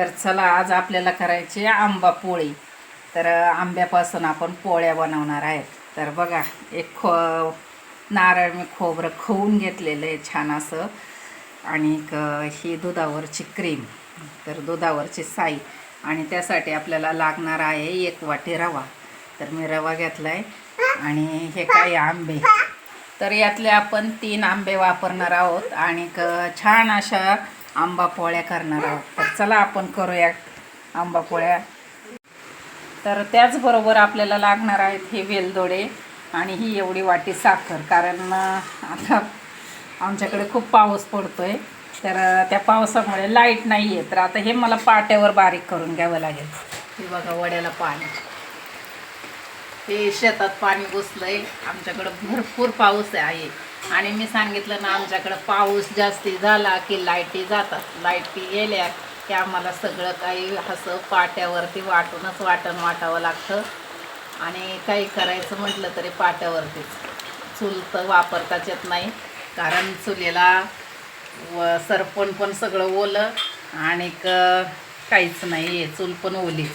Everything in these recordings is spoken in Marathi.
तर चला आज आपल्याला करायची आंबा पोळी. तर आंब्यापासून आपण पोळ्या बनवणार आहेत. तर बघा एक खो नारळ मी खोबरं खवून घेतलेलं आहे छान असं. आणि ही दुधावरची क्रीम. तर दुधावरची साई. आणि त्यासाठी आपल्याला लागणार आहे एक वाटी रवा. तर मी रवा घेतला आहे आणि हे काही आंबे. तर यातले आपण तीन आंबे वापरणार आहोत. आणि छान अशा आंबा पोळ्या करणार आहोत. चला आपण करूया आंबा पोळ्या. तर त्याचबरोबर आपल्याला लागणार आहेत हे वेलदोडे आणि ही एवढी वाटी साखर. कारण आता आमच्याकडे खूप पाऊस पडतो आहे तर त्या पावसामुळे लाइट नाही आहे तर आता हे मला पाट्यावर बारीक करून घ्यावं लागेल. हे बघा वड्याला पाणी. हे शेतात पाणी घुसलंय. आमच्याकडं भरपूर पाऊस आहे. आणि मी सांगितलं ना आमच्याकडं पाऊस जास्ती झाला की लाईटी जातात. लाईटी गेल्या की आम्हाला सगळं काही असं पाट्यावरती वाटूनच वाटण वाटावं लागतं. आणि काही करायचं म्हटलं तरी पाट्यावरतीच. चूल तर वापरताच येत नाही. कारण चुलीला व सरपण पण सगळं ओलं आणि काहीच नाही आहे चूल पण ओलीच.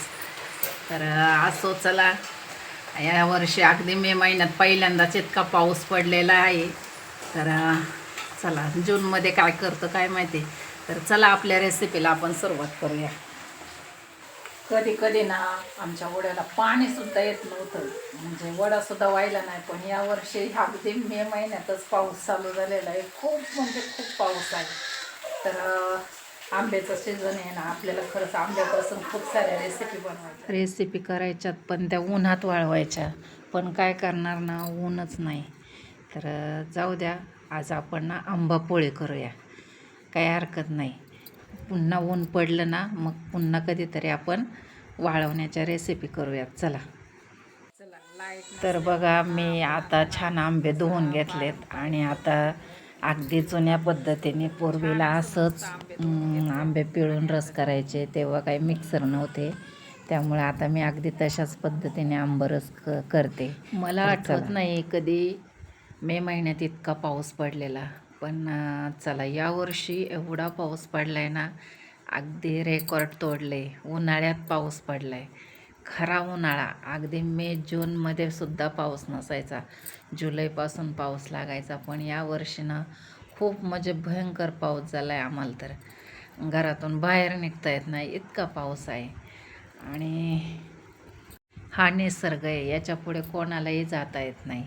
तर असो चला. या वर्षी अगदी मे महिन्यात पहिल्यांदाच इतका पाऊस पडलेला आहे. तर चला जूनमध्ये काय करतं काय माहिती. तर चला आपल्या रेसिपीला आपण सुरुवात करूया. कधी कधी ना आमच्या वड्याला पाणीसुद्धा येत नव्हतं. म्हणजे वडासुद्धा व्हायला नाही पण यावर्षी अगदी मे महिन्यातच पाऊस चालू झालेला आहे. खूप म्हणजे खूप पाऊस आहे. तर आंब्याचं सीझन आहे ना आपल्याला खरंच आंब्यापासून खूप साऱ्या रेसिपी बनवायच्या. रेसिपी करायच्यात पण त्या उन्हात वाळवायच्या. पण काय करणार ना ऊनच नाही. तर जाऊ द्या आज आपण ना आंबा पोळी करूया. काही हरकत नाही. पुन्हा ऊन पडलं ना मग पुन्हा कधीतरी आपण वाळवण्याच्या रेसिपी करूयात. चला. तर बघा मी आता छान आंबे धुवून घेतलेत आणि आता अगदी जुन्या पद्धतीने पूर्वीला असंच आंबे पिळून रस करायचे तेव्हा काही मिक्सर नव्हते. त्यामुळे आता मी अगदी तशाच पद्धतीने आंबरस क करते. मला आठवत नाही कधी मे महिन्यात इतका पाऊस पडलेला. पण चला यावर्षी एवढा पाऊस पडला आहे ना अगदी रेकॉर्ड तोडले उन्हाळ्यात पाऊस पडला आहे खरा उन्हाळा अगदी मे जूनमध्ये सुद्धा पाऊस नसायचा. जुलैपासून पाऊस लागायचा पण यावर्षी ना खूप म्हणजे भयंकर पाऊस झाला आहे आम्हाला तर. घरातून बाहेर निघता येत नाही इतका पाऊस आहे. आणि हा निसर्ग आहे याच्यापुढे कोणालाही जाता येत नाही.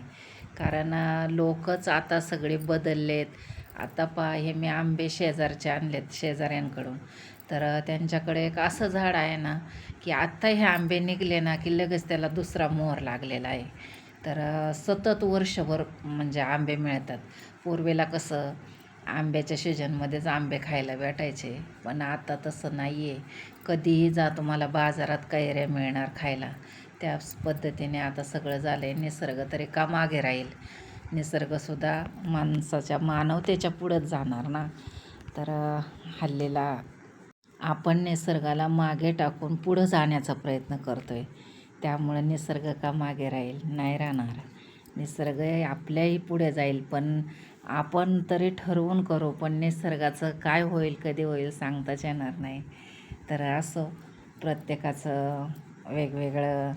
कारण लोकच आता सगळे बदललेत. आता पा हे मी आंबे शेजारचे आणलेत शेजाऱ्यांकडून. तर त्यांच्याकडे एक असं झाड आहे ना की आत्ता हे आंबे निघले ना की लगेच त्याला दुसरा मोहर लागलेला आहे. तर सतत वर्षभर म्हणजे आंबे मिळतात. पूर्वेला कसं आंब्याच्या सीजनमध्येच आंबे खायला भेटायचे पण आता तसं नाही आहे कधीही जा तुम्हाला बाजारात कैऱ्या मिळणार खायला. त्याच पद्धतीने आता सगळं झालं आहे निसर्ग तरी का मागे राहील. निसर्गसुद्धा माणसाच्या मानवतेच्या पुढंच जाणार ना? तर हल्लेला हल्लीला आपण निसर्गाला मागे टाकून पुढं जाण्याचा प्रयत्न करतो आहे त्यामुळे निसर्ग का मागे राहील? नाही राहणार. निसर्ग आपल्याही पुढे जाईल पण आपण तरी ठरवून करू पण निसर्गाचं काय होईल कधी होईल सांगताच येणार नाही. तर असं प्रत्येकाचं वेगवेगळं.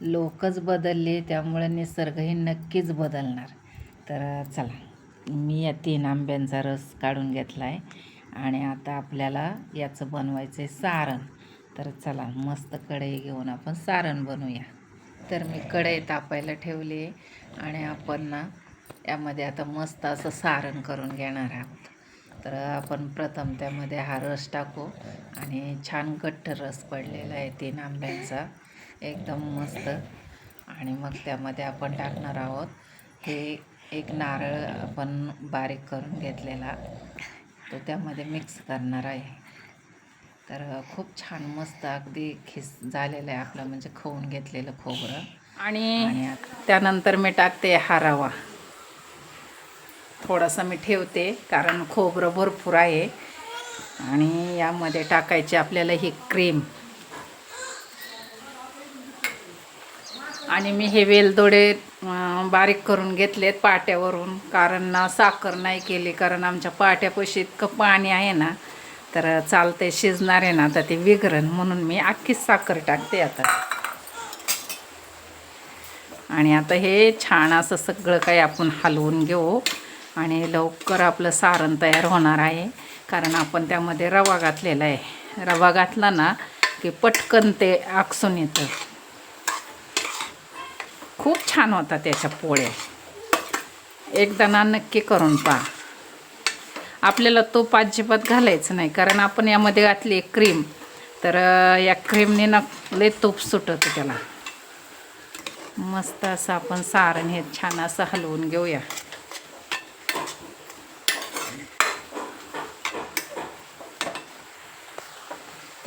लोकच बदलले त्यामुळे निसर्गही नक्कीच बदलणार. तर चला मी या तीन आंब्यांचा रस काढून घेतला आहे आणि आता आपल्याला याचं बनवायचं आहे सारण. तर चला मस्त कढई घेऊन आपण सारण बनवूया. तर मी कढई तापायला ठेवली आहे आणि आपण ना यामध्ये आता मस्त असं सारण करून घेणार आहोत. तर आपण प्रथम त्यामध्ये हा रस टाकू. आणि छान घट्ट रस पडलेला आहे तीन आंब्यांचा. एकदम मस्त. आणि मग त्यामध्ये आपण टाकणार आहोत. हे एक नारळ आपण बारीक करून घेतलेला. तो त्यामध्ये मिक्स करणार आहे. तर खूप छान मस्त अगदी खिस झालेलं आहे आपलं. म्हणजे खाऊन घेतलेलं खोबरं. आणि त्यानंतर मी टाकते हा रवा. थोडासा मी ठेवते कारण खोबरं भरपूर आहे. आणि यामध्ये टाकायची आपल्याला ही क्रीम आणि मी हे वेलदोडे बारीक करून घेतलेत पाट्यावरून कारण ना साखर नाही केली कारण आमच्या पाट्यापाशी इतकं पाणी आहे ना तर चालते शिजणार आहे ना तर ते विघरण. म्हणून मी अख्खीच साखर टाकते आता. आणि आता हे छान असं सगळं काही आपण हलवून घेऊ. आणि लवकर आपलं सारण तयार होणार आहे. कारण आपण त्यामध्ये रवा घातलेला आहे. रवा घातला ना की पटकन ते आकसून येतं. खूप छान होता त्याच्या पोळ्या. एकदा ना नक्की करून पहा. आपल्याला तो अजिबात घालायचं नाही. कारण आपण यामध्ये घातली क्रीम. तर या क्रीमने ना लय तूप सुटतं त्याला. मस्त असं आपण सारण हे छान असं हलवून घेऊया.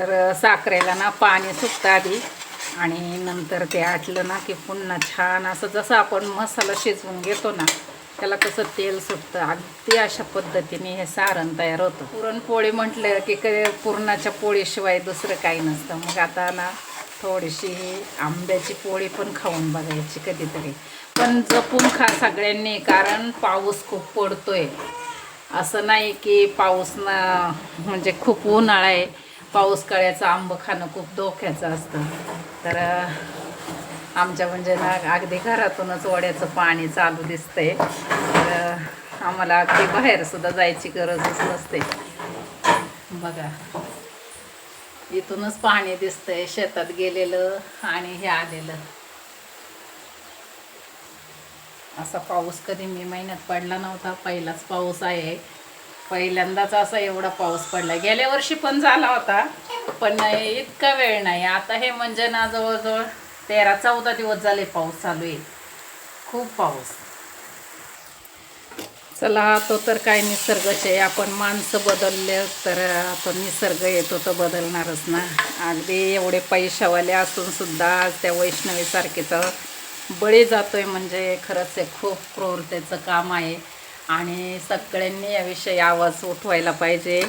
तर साखरेला ना पाणी सुटतं आधी आणि नंतर ते आटलं ना की पुन्हा छान असं जसं आपण मसाला शिजवून घेतो ना त्याला कसं तेल सुटतं. अगदी अशा पद्धतीने हे सारण तयार होतं. पुरणपोळी म्हटलं की क पुरणाच्या पोळीशिवाय दुसरं काही नसतं. मग आता ना थोडीशी ही आंब्याची पोळी पण खाऊन बघायची कधीतरी. पण जपून खा सगळ्यांनी कारण पाऊस खूप पडतोय. असं नाही की पाऊस ना म्हणजे खूप उन्हाळा आहे. पाऊस काळ्याचं आंबं खाणं खूप धोक्याचं असतं. तर आमच्या म्हणजे ना अगदी घरातूनच वड्याचं पाणी चालू दिसतंय. तर आम्हाला अगदी बाहेरसुद्धा जायची गरजच नसते. बघा. इथूनच पाणी दिसतंय शेतात गेलेलं आणि हे आलेलं. असा पाऊस कधी मे महिन्यात पडला नव्हता पहिलाच पाऊस आहे. पहिल्यांदाच असा एवढा पाऊस पडला. गेल्या वर्षी पण झाला होता पण इतका वेळ नाही. आता हे म्हणजे ना जवळजवळ तेरा चौदा दिवस झाले पाऊस चालू आहे. खूप पाऊस. चला तो तर काय निसर्गच आहे. आपण माणसं बदलले तर तो निसर्ग येतो तर बदलणारच ना. अगदी एवढे पैशावाले असून सुद्धा आज त्या वैष्णवीसारखेचं बळी जातोय म्हणजे खरंच आहे खूप क्रूरतेचं काम आहे. आणि सगळ्यांनी याविषयी आवाज उठवायला पाहिजे.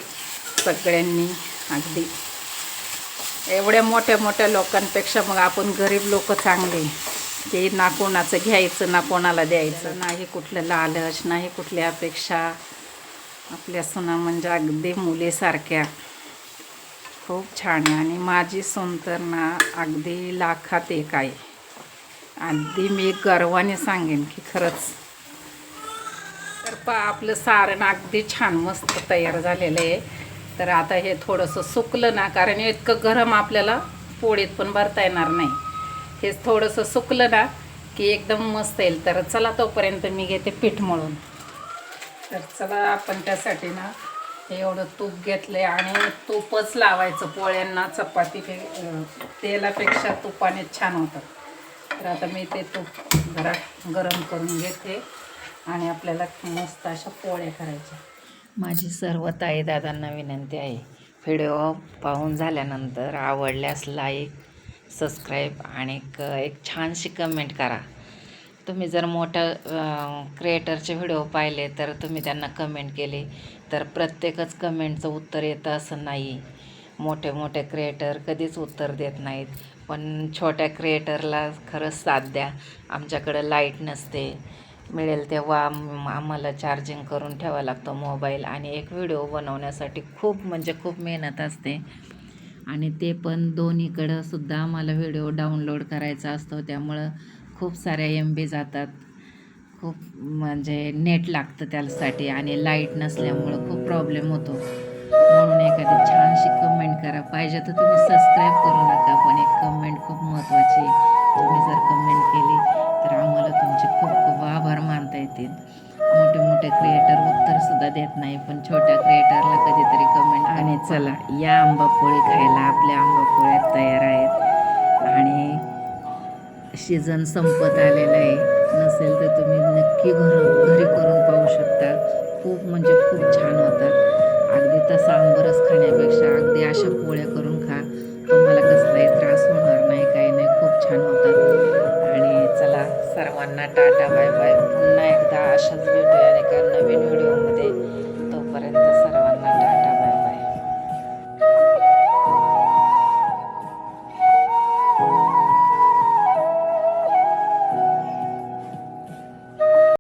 सगळ्यांनी अगदी. एवढ्या मोठ्या मोठ्या लोकांपेक्षा मग आपण गरीब लोक चांगले. की ना कोणाचं घ्यायचं ना कोणाला द्यायचं. नाही कुठलं लालच नाही कुठल्या अपेक्षा. आपल्या सुना म्हणजे अगदी मुलीसारख्या. खूप छान आहे. आणि माझी सून तर ना अगदी लाखात एक आहे. अगदी मी गर्वाने सांगेन की खरंच पा आपलं सारण अगदी छान मस्त तयार झालेलं आहे. तर आता हे थोडंसं सुकलं ना कारण इतकं गरम आपल्याला पोळीत पण भरता येणार नाही. हे थोडंसं सुकलं ना की एकदम मस्त येईल. तर चला तोपर्यंत मी घेते पीठ मळून. तर चला आपण त्यासाठी ना हे एवढं तूप घेतलं आहे आणि तूपच लावायचं पोळ्यांना चपाती पे तेलापेक्षा तुपाने छान होतं. तर आता मी ते तूप जरा गरम करून घेते. आणि आपल्याला मस्त अशा पोळ्या करायच्या. माझी सर्व ताई दादांना विनंती आहे व्हिडिओ पाहून झाल्यानंतर आवडल्यास लाईक सबस्क्राईब आणि एक एक छानशी कमेंट करा. तुम्ही जर मोठं क्रिएटरचे व्हिडिओ पाहिले तर तुम्ही त्यांना कमेंट केले तर प्रत्येकच कमेंटचं उत्तर येतं असं नाही. मोठे मोठे क्रिएटर कधीच उत्तर देत नाहीत पण छोट्या क्रिएटरला खरंच साथ द्या. आमच्याकडं लाइट नसते. मिळेल तेव्हा आम्हाला चार्जिंग करून ठेवावा लागतो मोबाईल आणि एक व्हिडिओ बनवण्यासाठी खूप म्हणजे खूप मेहनत असते. आणि ते पण दोन्हीकडं सुद्धा आम्हाला व्हिडिओ डाउनलोड करायचा असतो. त्यामुळं खूप साऱ्या एम बी जातात. खूप म्हणजे नेट लागतं त्यासाठी आणि लाइट नसल्यामुळं खूप प्रॉब्लेम होतो. म्हणून एखादी छानशी कमेंट करा. पाहिजे तर तुम्ही सबस्क्राईब करू नका पण एक कमेंट खूप महत्त्वाची आहे. तुम्ही जर कमेंट केली तर आम्हाला तुमची येतील. मोठे मोठे क्रिएटर उत्तरसुद्धा देत नाही पण छोट्या क्रिएटरला कधीतरी कमेंट आणि चला या आंबापोळी खायला आपल्या आंबापोळ्या तयार आहेत. आणि सीझन संपत आलेलं आहे. नसेल तर तुम्ही नक्की घर घरी करून पाहू शकता. खूप म्हणजे खूप छान होतात. अगदी तसा आंबरस खाण्यापेक्षा अगदी अशा पोळ्या करून खा. सर्वांना टाटा बाय बाय पुन्हा एकदा अशाच भेटूया एका नवीन व्हिडिओमध्ये